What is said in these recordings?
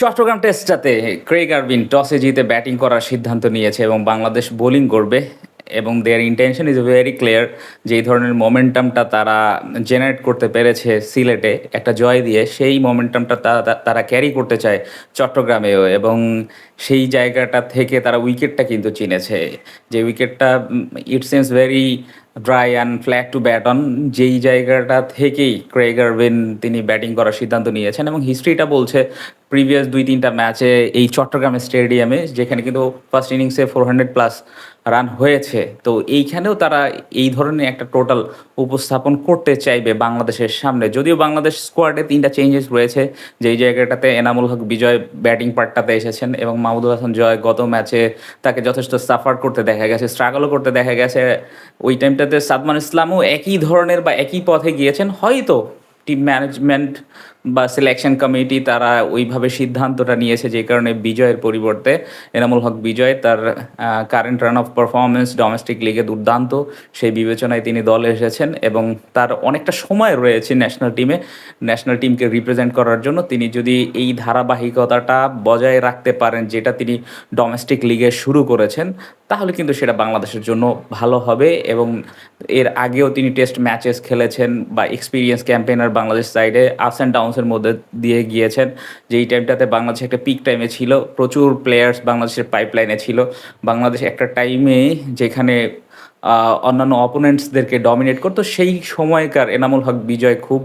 Chittagong টেস্টটাতে Craig Ervine টসে জিতে batting করার সিদ্ধান্ত নিয়েছে এবং বাংলাদেশ বোলিং করবে। এবং their intention is very clear যে এই ধরনের মোমেন্টামটা তারা জেনারেট করতে পেরেছে সিলেটে। একটা জয় দিয়ে সেই মোমেন্টামটা তারা ক্যারি করতে চায় চট্টগ্রামেও। এবং সেই জায়গাটা থেকে তারা উইকেটটা কিন্তু চিনেছে। যে উইকেটটা it seems very dry and flat to bat on যেই জায়গাটা থেকেই ক্রেগ আরভিন তিনি ব্যাটিং করার সিদ্ধান্ত নিয়েছেন এবং হিস্ট্রিটা বলছে প্রিভিয়াস দুই তিনটা ম্যাচে এই চট্টগ্রাম স্টেডিয়ামে যেখানে কিন্তু ফার্স্ট ইনিংসে ফোর হান্ড্রেড প্লাস রান হয়েছে। তো এইখানেও তারা এই ধরনের একটা টোটাল উপস্থাপন করতে চাইবে বাংলাদেশের সামনে। যদিও বাংলাদেশ স্কোয়াডে তিনটা চেঞ্জেস রয়েছে, যেই জায়গাটাতে এনামুল হক বিজয় ব্যাটিং পার্টটাতে এসেছেন এবং মাহমুদুল হাসান জয় গত ম্যাচে তাকে যথেষ্ট সাফার করতে দেখা গেছে স্ট্রাগলও করতে দেখা গেছে। ওই টাইমটাতে সাদমান ইসলামও একই ধরনের বা একই পথে গিয়েছেন। হয়তো টিম ম্যানেজমেন্ট বা সিলেকশন কমিটি তারা ওইভাবে সিদ্ধান্তটা নিয়েছে যে কারণে বিজয়ের পরিবর্তে এনামুল হক বিজয় তার current run of performance domestic লিগে দুর্দান্ত। সেই বিবেচনায় তিনি দলে এসেছেন এবং তার অনেকটা সময় রয়েছে ন্যাশনাল টিমে ন্যাশনাল টিমকে রিপ্রেজেন্ট করার জন্য তিনি যদি এই ধারাবাহিকতাটা বজায় রাখতে পারেন যেটা তিনি ডোমেস্টিক লিগে শুরু করেছেন তাহলে কিন্তু সেটা বাংলাদেশের জন্য ভালো হবে এবং এর আগেও তিনি টেস্ট ম্যাচেস খেলেছেন বা এক্সপিরিয়েন্স ক্যাম্পেইনার বাংলাদেশ সাইডে আপস অ্যান্ড ডাউনসের মধ্যে দিয়ে গিয়েছেন। যেই টাইমটাতে বাংলাদেশ একটা পিক টাইমে ছিল, প্রচুর প্লেয়ার্স বাংলাদেশের পাইপলাইনে ছিল। বাংলাদেশ একটা টাইমে যেখানে অন্যান্য অপোনেন্টসদেরকে ডমিনেট করতো, সেই সময়কার এনামুল হক বিজয় খুব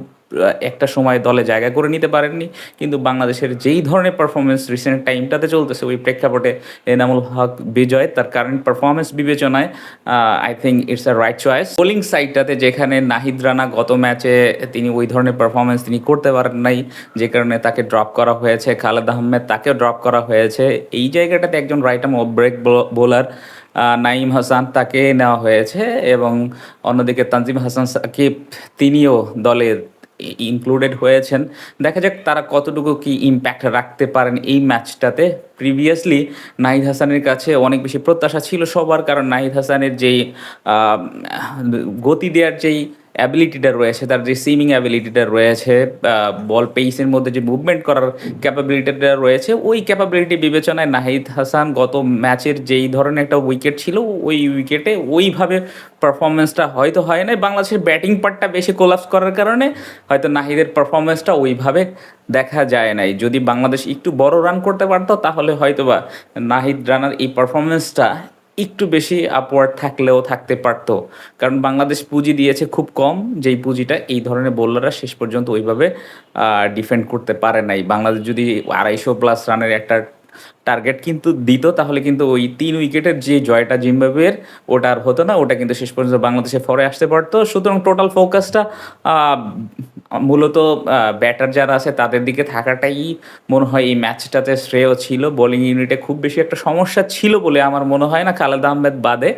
একটা সময় দলে জায়গা করে নিতে পারেননি। কিন্তু বাংলাদেশের যেই ধরনের পারফরমেন্স রিসেন্ট টাইমটাতে চলতেছে, ওই প্রেক্ষাপটে এনামুল হক বিজয়, তার কারেন্ট পারফরমেন্স বিবেচনায় I think it's a right choice bowling সাইডটাতে যেখানে নাহিদ রানা গত ম্যাচে তিনি ওই ধরনের পারফরমেন্স তিনি করতে পারেন নাই, যে কারণে তাকে ড্রপ করা হয়েছে। খালেদ আহমেদ তাকেও ড্রপ করা হয়েছে। এই জায়গাটাতে একজন right arm off break bowler Naim Hasan তাকে নেওয়া হয়েছে এবং অন্যদিকে তানজিম হাসান সাকিব, তিনিও দলের ইনক্লুডেড হয়েছেন। দেখা যাক তারা কতটুকু কি ইম্প্যাক্ট রাখতে পারেন এই ম্যাচটাতে প্রিভিয়াসলি নাহিদ হাসানের কাছে অনেক বেশি প্রত্যাশা ছিল সবার, কারণ নাহিদ হাসানের যেই গতি দেওয়ার যেই অ্যাবিলিটিটা রয়েছে, তার যে সিমিং অ্যাবিলিটিটা রয়েছে বল পেইসের মধ্যে যে মুভমেন্ট করার ক্যাপাবিলিটিটা রয়েছে, ওই ক্যাপাবিলিটি বিবেচনায় নাহিদ হাসান গত ম্যাচের যেই ধরনের একটা উইকেট ছিল, ওই উইকেটে ওইভাবে পারফরমেন্সটা হয়তো হয় না বাংলাদেশের ব্যাটিং পার্টটা বেশি কোলাপস করার কারণে হয়তো নাহিদের পারফরমেন্সটা ওইভাবে দেখা যায় নাই। যদি বাংলাদেশ একটু বড় রান করতে পারতো, তাহলে হয়তো বা নাহিদ রানার এই পারফরমেন্সটা একটু বেশি আপওয়ার্ড থাকলেও থাকতে পারতো। কারণ বাংলাদেশ পুঁজি দিয়েছে খুব কম, যেই পুঁজিটা এই ধরনের বোলাররা শেষ পর্যন্ত ওইভাবে ডিফেন্ড করতে পারে নাই। বাংলাদেশ যদি আড়াইশো প্লাস রানের একটা টার্গেট কিন্তু দিত, তাহলে কিন্তু ওই তিন উইকেটের যে জয়টা জিম্বাবুয়ের, ওটা আর হতো না। ওটা কিন্তু শেষ পর্যন্ত বাংলাদেশে ফরে আসতে পারতো। সুতরাং টোটাল ফোকাসটা মূলত ব্যাটার যারা আছে তাদের দিকে থাকাটাই মনে হয় এই ম্যাচটাতে শ্রেয় ছিল। বোলিং ইউনিটে খুব বেশি একটা সমস্যা ছিল বলে আমার মনে হয় না, খালেদ আহমেদ বাদে।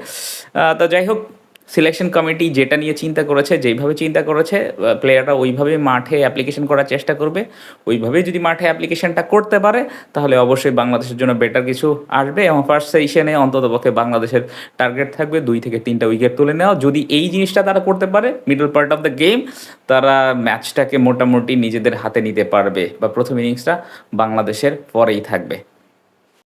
তো যাই হোক সিলেকশন কমিটি যেটা নিয়ে চিন্তা করেছে, যেইভাবে চিন্তা করেছে প্লেয়াররা ওইভাবে মাঠে অ্যাপ্লিকেশন করার চেষ্টা করবে। ওইভাবেই যদি মাঠে অ্যাপ্লিকেশনটা করতে পারে, তাহলে অবশ্যই বাংলাদেশের জন্য বেটার কিছু আসবে এবং ফার্স্ট সেশনে অন্ততপক্ষে বাংলাদেশের টার্গেট থাকবে দুই থেকে তিনটা উইকেট তুলে নেওয়া। যদি এই জিনিসটা তারা করতে পারে middle part of the game তারা ম্যাচটাকে মোটামুটি নিজেদের হাতে নিতে পারবে বা প্রথম ইনিংসটা বাংলাদেশের পরেই থাকবে।